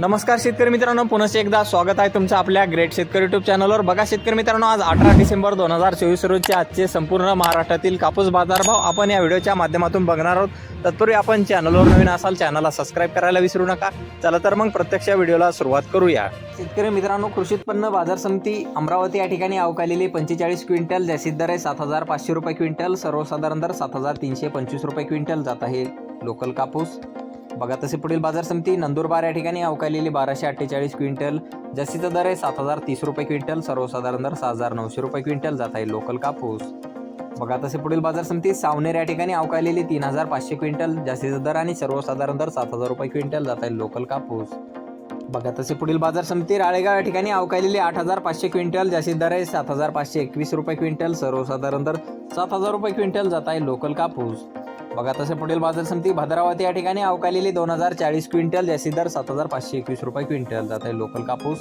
नमस्कार शेतकरी मित्रांनो पुन्हा एकदा स्वागत आहे तुमचं आपल्या ग्रेट शेतकरी युट्यूब चॅनलवर बघा शेतकरी मित्रांनो आज अठरा डिसेंबर दोन हजार चोवीस रोजचे आजचे संपूर्ण महाराष्ट्रातील कापूस बाजारभाव आपण या व्हिडिओच्या माध्यमातून बघणार आहोत. तत्पूर्वी आपण चॅनलवर नवीन असाल चॅनलला सबस्क्राईब करायला विसरू नका. चला तर मग प्रत्यक्ष व्हिडिओला सुरुवात करूया. शेतकरी मित्रांनो कृषी उत्पन्न बाजार समिती अमरावती या ठिकाणी अवकालेली पंचेचाळीस क्विंटल जास्तीत दर आहे सात हजार पाचशे रुपये क्विंटल सर्वसाधारण दर सात हजार तीनशे पंचवीस रुपये क्विंटल जात आहे लोकल कापूस. बघा तसे पुढील बाजार समिती नंदुरबार या ठिकाणी अवकालेली बाराशे अठ्ठेचाळीस क्विंटल जास्तीचा दर आहे सात हजार तीस रुपये क्विंटल सर्वसाधारण दर सहा हजार नऊशे रुपये क्विंटल जात आहे लोकल कापूस. बघा तसे पुढील बाजार समिती सावनेर या ठिकाणी अवकालेली तीन हजार पाचशे क्विंटल जास्तीचा दर आणि सर्वसाधारण दर सात हजार रुपये क्विंटल जात आहे लोकल कापूस. बघा तसे पुढील बाजार समिती राळेगाव या ठिकाणी अवकालेली आठ हजार पाचशे क्विंटल जास्तीत दर आहे सात हजार पाचशे एकवीस रुपये क्विंटल सर्वसाधारण दर सात हजार रुपये क्विंटल जात आहे लोकल कापूस. बघा तसे पुढील बाजार समिती भद्रावती या ठिकाणी अवकालेली दोन हजार चाळीस क्विंटल जास्तीत दर सात हजार पाचशे एकवीस रुपये क्विंटल. जात आहे लोकल कापूस.